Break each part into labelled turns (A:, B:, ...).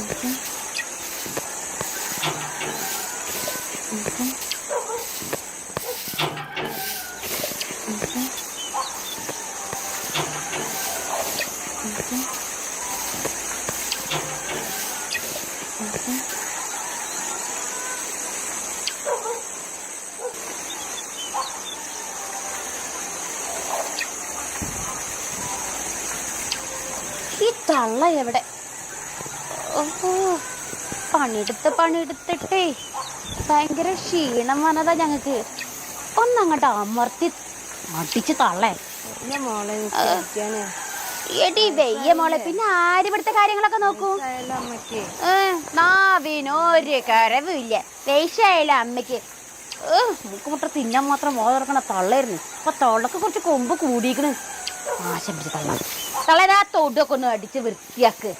A: ഈ തള്ള എവിടെ? ഓഹോ പണിയെടുത്ത് പണിയെടുത്തിട്ടേ ഭയങ്കര ക്ഷീണം വന്നതാ ഞങ്ങക്ക്. ഒന്നങ്ങോട്ട് അമർത്തി മട്ടിച്ച് തള്ളേ. എടി വെയ്യ മോളെ പിന്നെ ആര് ഇവിടുത്തെ കാര്യങ്ങളൊക്കെ നോക്കൂ? നാവിനൊരു കരവില്ല വേശായാലും അമ്മയ്ക്ക്. മുക്കുമുട്ട തിന്നാൻ മാത്രം മോതിറക്കണ തള്ളായിരുന്നു അപ്പൊ തള്ളക്ക് കുറച്ച് കൊമ്പ് കൂടിയിരിക്കണ് ആശം പിടിച്ച് തള്ള. തള്ളേരാ അടിച്ച് വൃത്തിയാക്ക്.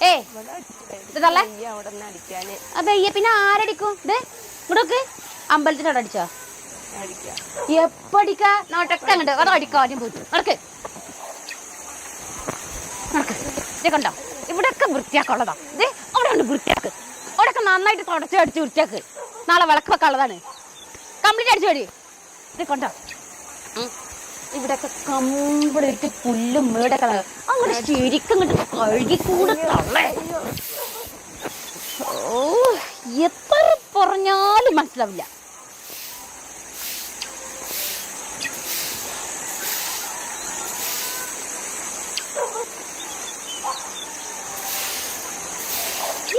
A: ഏ.
B: അവിടെ
A: പിന്നെ ആരടിക്കും? ഇത് ഇങ്ങോട്ടൊക്കെ. അമ്പലത്തിനോട് അടിച്ചോ?
B: അടിക്കാം.
A: എപ്പടിക്കാ? നോട്ടൊക്കെ അങ്ങോട്ട് അത് ആദ്യം പോയിട്ട്. നടക്ക്. നടക്ക്. ഇവിടെയൊക്കെ വൃത്തിയാക്കുള്ളതാ ഇത് അവിടെ ഉണ്ട് വൃത്തിയാക്ക്. അവിടെയൊക്കെ നന്നായിട്ട് തുടച്ച് അടിച്ച് വൃത്തിയാക്ക്. നാളെ വിളക്ക് വെക്കാനുള്ളതാണ്. കംപ്ലീറ്റ് അടിച്ചു വരി ഇത് കണ്ടോ. ഇവിടെയൊക്കെ കമ്പിളിട്ട് പുല്ലും മേടൊക്കെ അങ്ങനെ ശരിക്കും ഇങ്ങോട്ട് കഴുകി കൂടെ തള്ളേ. ഓ എത്ര പറഞ്ഞാലും മനസ്സിലാവില്ല.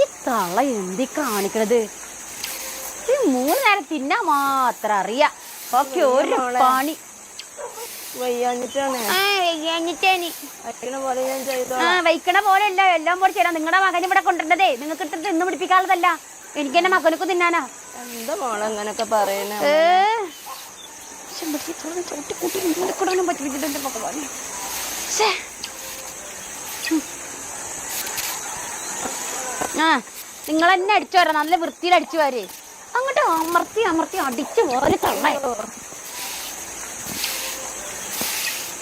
A: ഈ തള്ള എന്തി കാണിക്കണത്? ഈ മൂന്ന് നേരം തിന്നാ മാത്രം അറിയാം. ഓക്കെ ഒരു പണി.
B: അയക്കണ പോലെ
A: അല്ല എല്ലാം പോലെ ചേരാം നിങ്ങളുടെ മകൻ ഇവിടെ കൊണ്ടുവരുന്നതേ നിങ്ങൾക്ക് ഇട്ടിട്ട് ഇന്ന് പിടിപ്പിക്കാനുള്ളതല്ല. എനിക്ക് എന്റെ മകനൊക്കെ തിന്നാനാ.
B: എന്താ മോളെ അങ്ങനൊക്കെ പറയണേ
A: ആ നിങ്ങൾ തന്നെ അടിച്ചു വരാം നല്ല വൃത്തിയിൽ അടിച്ചു വരെ. അങ്ങോട്ട് അമർത്തി അമർത്തി അടിച്ചു പോലെ തള്ളേ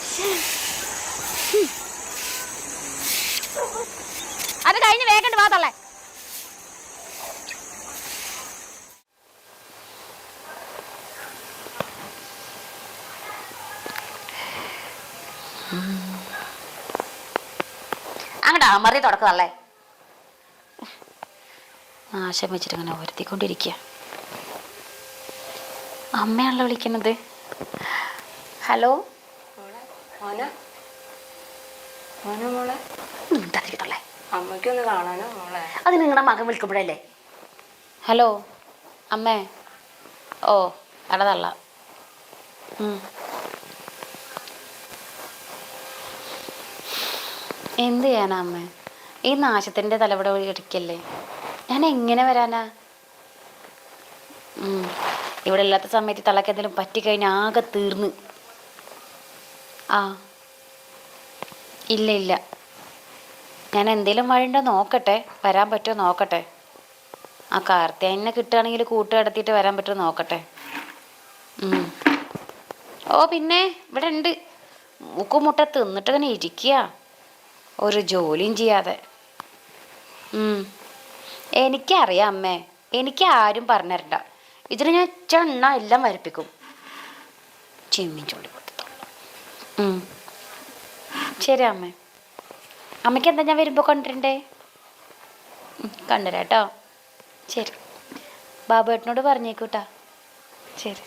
A: ശ്ശേ. ഉം. അത് കഴിഞ്ഞ് വേഗം വാ തള്ളേ അങ്ങോട്ട് അമർത്തി തുടക്കതല്ലേ നാശം വെച്ചിട്ട് അങ്ങനെ ഒരുത്തിക്കൊണ്ടിരിക്കുക അമ്മയാണല്ലോ വിളിക്കുന്നത്. ഹലോ?
B: മോനെ? മോനെ മോളെ? അമ്മയ്ക്കൊന്ന് കാണാനോ മോളെ?
A: അത് നിങ്ങളുടെ മകൻ വിളിക്കുമ്പോഴല്ലേ ഹലോ അമ്മേ. ഓ അടതള്ള എന്ത് ചെയ്യാനാ അമ്മേ? ഈ നാശത്തിന്റെ തലവിടെ ഇടിക്കല്ലേ ഞാൻ എങ്ങനെ വരാനാ. ഇവിടെ ഇല്ലാത്ത സമയത്ത് തള്ളക്ക് എന്തെങ്കിലും പറ്റിക്കഴിഞ്ഞാൽ ആകെ തീർന്ന്. ആ. ഇല്ല ഇല്ല. ഞാൻ എന്തേലും വഴിയുണ്ടോ നോക്കട്ടെ. വരാൻ പറ്റുമോ നോക്കട്ടെ. ആ കാർത്തിയാനിനെ കിട്ടുകയാണെങ്കിൽ കൂട്ട് കടത്തിയിട്ട് വരാൻ പറ്റുമോ നോക്കട്ടെ. ഓ പിന്നെ ഇവിടെ ഉണ്ട് മൂക്കുമുട്ട തിന്നിട്ട് തന്നെ ഇരിക്കുക. ഒരു ജോലിയും ചെയ്യാതെ. എനിക്കറിയാം അമ്മേ. എനിക്ക് ആരും പറഞ്ഞു തരണ്ട. ഇതിന് ഞാൻ ചെണ്ണ എല്ലാം വരപ്പിക്കും ചെമ്മീൻ ചൂണ്ടി കൊടുത്തു ശരി അമ്മേ. അമ്മയ്ക്ക് എന്താ ഞാൻ വരുമ്പോൾ കൊണ്ടുവരണ്ടേ? കൊണ്ടുവരാം കേട്ടോ ശരി. ബാബുവേട്ടനോട് പറഞ്ഞേക്കൂട്ടാ. ശരി.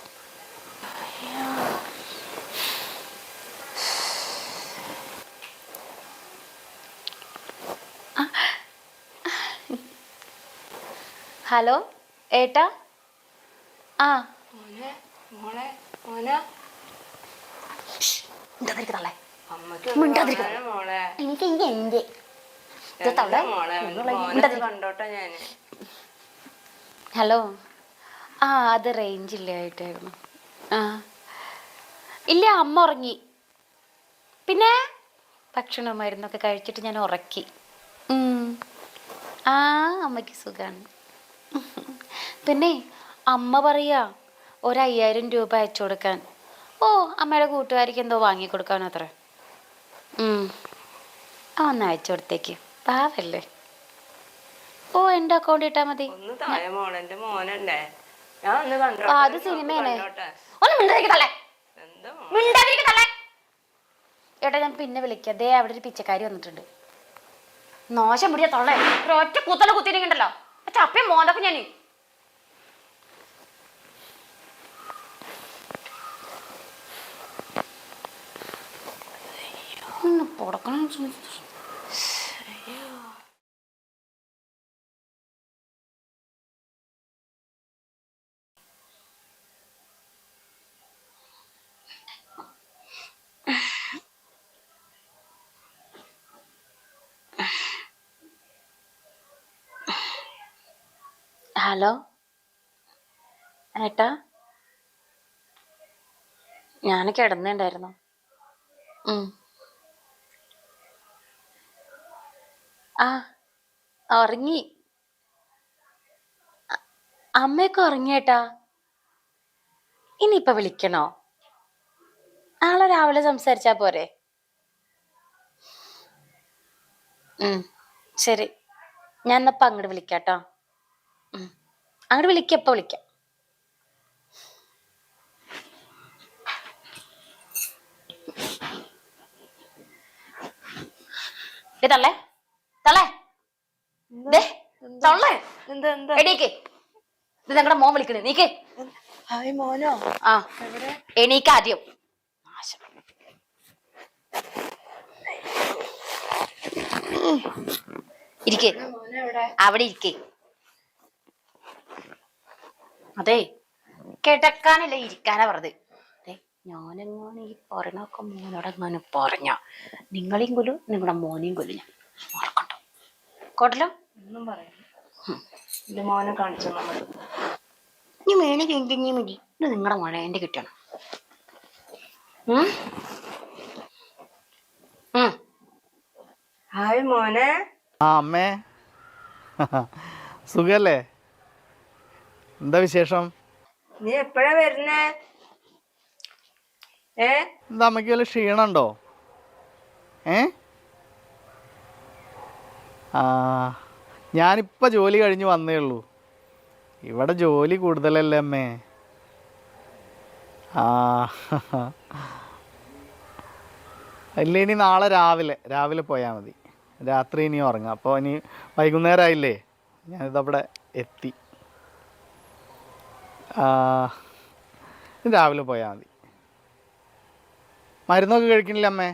A: ഹലോ ഏട്ടാ? ആ.
B: എന്താ
A: തള്ളേ?
B: ഞാൻ.
A: ഹലോ. ആ അത് റേഞ്ച് ഇല്ലായിട്ടായിരുന്നു ആ. ഇല്ല അമ്മ ഉറങ്ങി. പിന്നെ? ഭക്ഷണം മരുന്നൊക്കെ കഴിച്ചിട്ട് ഞാൻ ഉറക്കി. ആ അമ്മയ്ക്ക് സുഖമാണ് പിന്നെ അമ്മ പറയാ ഒരയ്യായിരം രൂപ അയച്ചു കൊടുക്കാൻ. ഓ അമ്മയുടെ കൂട്ടുകാരിക്ക് എന്തോ വാങ്ങിക്കൊടുക്കാനോ അത്ര ആ ഒന്ന് അയച്ചു കൊടുത്തേക്ക്. പാവല്ലേ? ഓ എന്റെ അക്കൗണ്ട് ഇട്ടാ മതി. അത് സിനിമയാണ്. ഒന്ന് ഏട്ടാ ഞാൻ പിന്നെ വിളിക്കാം. ദേ അവിടെ ഒരു പിച്ചക്കാരി വന്നിട്ടുണ്ട്. നോശം പിടിച്ച തൊള്ളേ. ഒറ്റ കുത്തല കുത്തിരിക്കണ്ടല്ലോ ചപ്പയും മോന്തൊക്കെ ഞാൻ പൊടക്കണം ഹലോ? ഏട്ടാ? ഞാൻ കിടന്നുണ്ടായിരുന്നു. ആ ഉറങ്ങി. അമ്മയൊക്കെ ഉറങ്ങിയേട്ടാ. ഇനിയിപ്പൊ വിളിക്കണോ? നാളെ രാവിലെ സംസാരിച്ചാ പോരെ? ഉം ശരി. ഞാൻ എന്നപ്പോ അങ്ങോട്ട് വിളിക്കാട്ടോ. അങ്ങോട്ട് വിളിക്കാം ഇപ്പൊ വിളിക്കാം. ദേ തള്ളേ. ദേ തള്ളേ.
B: എന്താ എന്താ?
A: എണീക്ക് ഇത് ഞങ്ങളുടെ മോൻ വിളിക്കണേ. നീക്ക്.
B: ഹായ് മോനോ?
A: ആ.
B: എവിടെ?
A: എണീക്ക് ആദ്യം. നാശം. ഇരിക്ക്.
B: മോനെ എവിടെ?
A: അവിടെ ഇരിക്കേ. അതെ. കിടക്കാനല്ല ഇരിക്കാനാ പറഞ്ഞത്. ദേ, ഞാനെങ്ങാണ് ഈ പറയണൊക്കെ മോനോടെങ്ങാനും പറഞ്ഞ നിങ്ങളെയും കൊല്ലും നിങ്ങളുടെ മോനെയും കൊല്ലും ഞാൻ. കോട്ടല്ലോ
B: ഒന്നും പറയാം എന്റെ മോനെ കാണിച്ചു നമ്മൾ
A: ഇനി വേണി കഴിഞ്ഞ മതി. ഇത് നിങ്ങളുടെ മോനെ എന്റെ കിട്ടണം.
B: ഹായ് മോനെ.
C: ആ അമ്മേ. സുഖല്ലേ? എന്താ വിശേഷം?
B: നീ എപ്പോഴാ വരുന്നേ? ഏ?
C: എന്താ അമ്മയ്ക്ക് വല്ല ക്ഷീണുണ്ടോ ഏ? ഞാനിപ്പോൾ ജോലി കഴിഞ്ഞ് വന്നേ ഉള്ളൂ. ഇവിടെ ജോലി കൂടുതലല്ലേ അമ്മേ? ആ ഇല്ല ഇനി നാളെ രാവിലെ രാവിലെ പോയാൽ മതി. രാത്രി ഇനി ഉറങ്ങാം. അപ്പോൾ ഇനി വൈകുന്നേരം വൈകുന്നേരമായില്ലേ ഞാനിതവിടെ എത്തി. രാവിലെ പോയാൽ മതി. മരുന്നൊക്കെ കഴിക്കണില്ല അമ്മേ.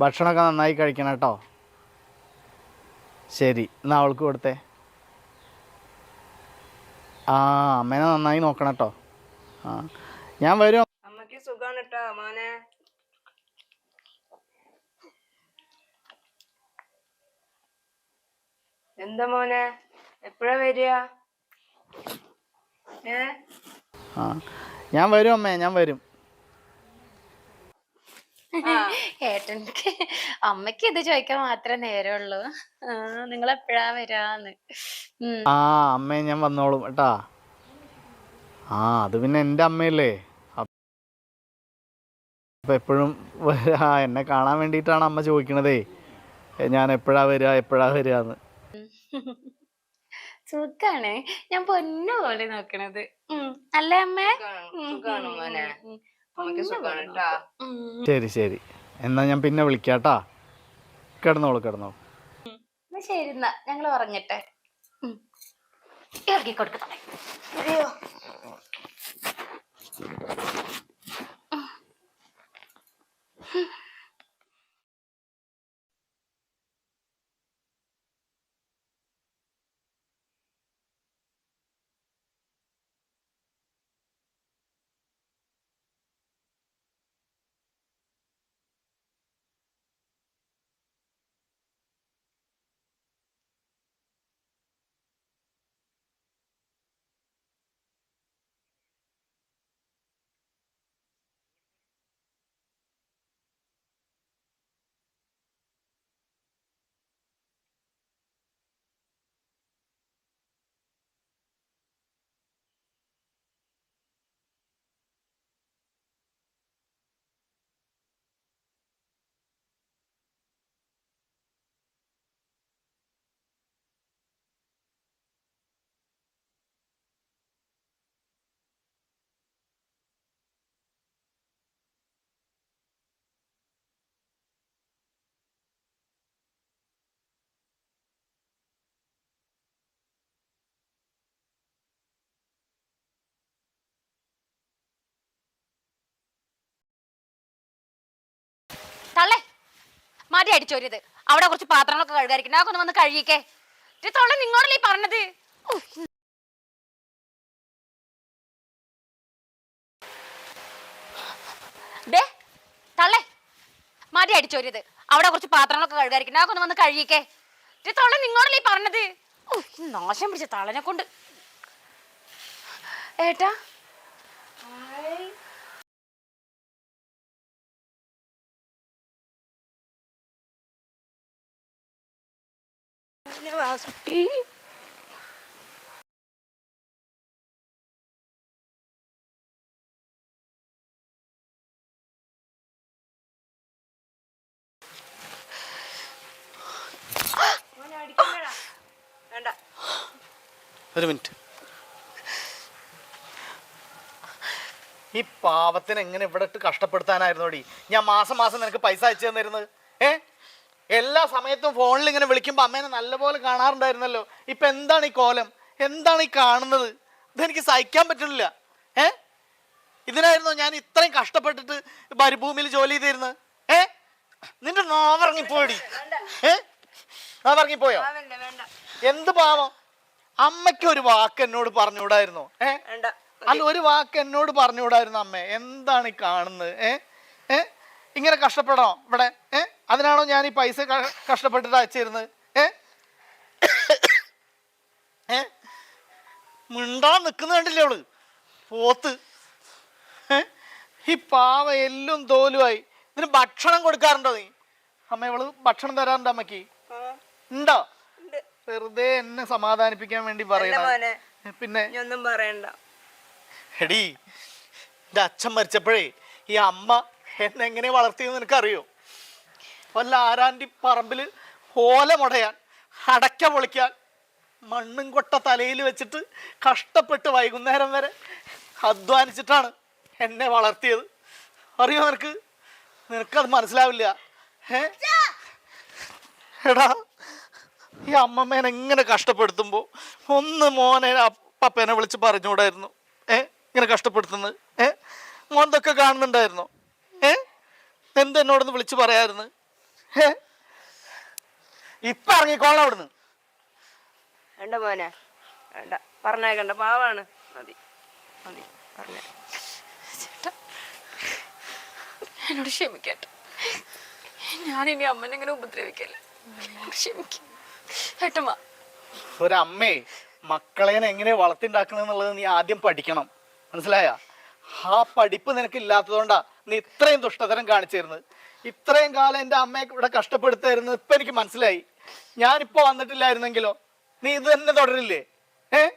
C: ഭക്ഷണമൊക്കെ നന്നായി കഴിക്കണം കേട്ടോ. ശരി എന്നാൽ അവൾക്ക് കൊടുത്തേ. ആ അമ്മേനെ നന്നായി നോക്കണം കേട്ടോ. ആ ഞാൻ വരും.
B: അമ്മയ്ക്ക് സുഖാണ് കേട്ടോ മോനെ. എന്താ മോനെ? എപ്പോഴാ വരിക? ഏ?
C: ആ ഞാൻ വരും അമ്മേ ഞാൻ വരും.
A: ഏട്ടൻക്ക് അമ്മയ്ക്ക് ഇത് ചോദിക്കാൻ മാത്രമേ നേരമുള്ളൂ. നിങ്ങൾ എപ്പോഴാ വരാന്ന്.
C: ആ അമ്മേ ഞാൻ വന്നോളും കേട്ടാ. ആ അത് പിന്നെ എന്റെ അമ്മയല്ലേ? അപ്പം എപ്പോഴും വരാ. എന്നെ കാണാൻ വേണ്ടിയിട്ടാണ് അമ്മ ചോദിക്കണതേ. ഞാൻ എപ്പോഴാ വരാ എപ്പോഴാ വരാന്ന്. എന്ന്
A: സുഖാണ്. ഞാൻ പൊന്നു പോലെ നോക്കണത്. അല്ലേ അമ്മേ? അമ്മയ്ക്ക്
B: കേട്ടാ
C: ശരി ശരി. എന്നാ ഞാൻ പിന്നെ വിളിക്കാട്ടാ. കിടന്നോളൂ കിടന്നോളൂ.
A: എന്നാ ശരി എന്നാ. ഞങ്ങൾ ഉറങ്ങട്ടെ. ഇറക്കി കൊടുക്കട്ടെ തള്ളേ. മതി അടിച്ചോരിയത് അവിടെ കുറച്ച് പാത്രങ്ങളൊക്കെ കഴുകാതിരിക്കണം അതൊക്കെ ഒന്ന് വന്ന് കഴുകിക്കേ. തൊള്ള നിങ്ങളല്ലേ പറഞ്ഞത്? തള്ളേ. മതി അടിച്ചോരിയത് അവിടെ കുറച്ച് പാത്രങ്ങളൊക്കെ കഴുകാതിരിക്കണം അതൊക്കെ ഒന്ന് വന്ന് കഴുകിക്കേ. തൊള്ള നിങ്ങളല്ലേ പറഞ്ഞത്? നാശം പിടിച്ച തളനെ കൊണ്ട്. ഏട്ടാ. വാസുട്ടി
B: അടിക്കണ്ടടാ. വേണ്ട.
C: ഒരു മിനിറ്റ്. ഈ പാവത്തിന് എങ്ങനെ ഇവിടെ ഇട്ട് കഷ്ടപ്പെടുത്താനായിരുന്നോടി? ഞാൻ മാസം മാസം നിനക്ക് പൈസ അയച്ചു തന്നിരുന്നത്. ഏ? എല്ലാ സമയത്തും ഫോണിൽ ഇങ്ങനെ വിളിക്കുമ്പോൾ അമ്മേനെ നല്ലപോലെ കാണാറുണ്ടായിരുന്നല്ലോ. ഇപ്പൊ എന്താണ് ഈ കോലം? എന്താണ് ഈ കാണുന്നത്? ഇതെനിക്ക് സഹിക്കാൻ പറ്റുന്നില്ല. ഏ? ഇതിനായിരുന്നു ഞാൻ ഇത്രയും കഷ്ടപ്പെട്ടിട്ട് മരുഭൂമിയിൽ ജോലി ചെയ്തിരുന്നത്? ഏ? നിന്റെ നാവിറങ്ങിപ്പോടി ഏ? നാവിറങ്ങിപ്പോയോ? എന്ത് പാവം? അമ്മയ്ക്ക് ഒരു വാക്ക് എന്നോട് പറഞ്ഞുകൂടായിരുന്നു? ഏ? അല്ല ഒരു വാക്ക് എന്നോട് പറഞ്ഞുകൂടായിരുന്നു അമ്മേ? എന്താണ് ഈ കാണുന്നത്? ഏ? ഏ? ഇങ്ങനെ കഷ്ടപ്പെടണോ ഇവിടെ? ഏ? അതിനാണോ ഞാൻ ഈ പൈസ കഷ്ടപ്പെട്ടിട്ട് അയച്ചിരുന്നത്? ഏ? ഏ? മിണ്ടാൻ നിൽക്കുന്ന കണ്ടില്ലേ അവൾ? പോത്ത്. ഈ പാവ എല്ലും തോലുമായി ഇതിന് ഭക്ഷണം കൊടുക്കാറുണ്ടോ നീ? അമ്മ ഇവൾ ഭക്ഷണം തരാറുണ്ട് അമ്മയ്ക്ക് ഉണ്ടോ. വെറുതെ എന്നെ സമാധാനിപ്പിക്കാൻ വേണ്ടി പറയണ പിന്നെ?
B: ഒന്നും പറയണ്ട.
C: എടി എന്റെ അച്ഛൻ മരിച്ചപ്പോഴേ ഈ അമ്മ എന്നെങ്ങനെ വളർത്തിയെന്ന് നിനക്കറിയോ? വല്ല ആരാന്റെ പറമ്പിൽ ഓല മുടയാൻ അടയ്ക്ക പൊളിക്കാൻ മണ്ണും കൊട്ട തലയിൽ വെച്ചിട്ട് കഷ്ടപ്പെട്ട് വൈകുന്നേരം വരെ അധ്വാനിച്ചിട്ടാണ് എന്നെ വളർത്തിയത്. അറിയോ നിനക്ക്? നിനക്കത് മനസ്സിലാവില്ല. എടാ ഈ അമ്മമ്മേനെ എങ്ങനെ കഷ്ടപ്പെടുത്തുമ്പോൾ ഒന്ന് മോനെ പപ്പേനെ വിളിച്ച് പറഞ്ഞുകൂടായിരുന്നു. ഏ? ഇങ്ങനെ കഷ്ടപ്പെടുത്തുന്നത്. ഏ? മോൻ ഇതൊക്കെ കാണുന്നുണ്ടായിരുന്നോ. ഏ? എന്തെന്നോടൊന്ന് വിളിച്ച് പറയായിരുന്നു. ഇപ്പൊ ഇറങ്ങിക്കോളാം അവിടുന്ന്.
B: വേണ്ട മോനെ. വേണ്ട. പറഞ്ഞേക്കണ്ട പാവാണ്. മതി. മതി. പറഞ്ഞേ.
A: എന്നോട് ക്ഷമിക്കട്ടെ. ഞാനിനി അമ്മനെ ഇങ്ങനെ ഉപദ്രവിക്കല്ല. ക്ഷമിക്കും. ഏട്ടമ്മ.
C: ഒരമ്മേ മക്കളെ എങ്ങനെ വളർത്തിണ്ടാക്കണം എന്നുള്ളത് നീ ആദ്യം പഠിക്കണം. മനസ്സിലായ? ആ പഠിപ്പ് നിനക്ക് ഇല്ലാത്തതുകൊണ്ടാ നീ ഇത്രയും ദുഷ്ടതരം കാണിച്ചിരുന്നത്. ഇത്രയും കാലം എന്റെ അമ്മയെ ഇവിടെ കഷ്ടപ്പെടുത്തായിരുന്നു ഇപ്പൊ എനിക്ക് മനസ്സിലായി. ഞാനിപ്പോ വന്നിട്ടില്ലായിരുന്നെങ്കിലോ? നീ ഇത് തന്നെ തുടരില്ലേ? ഏ?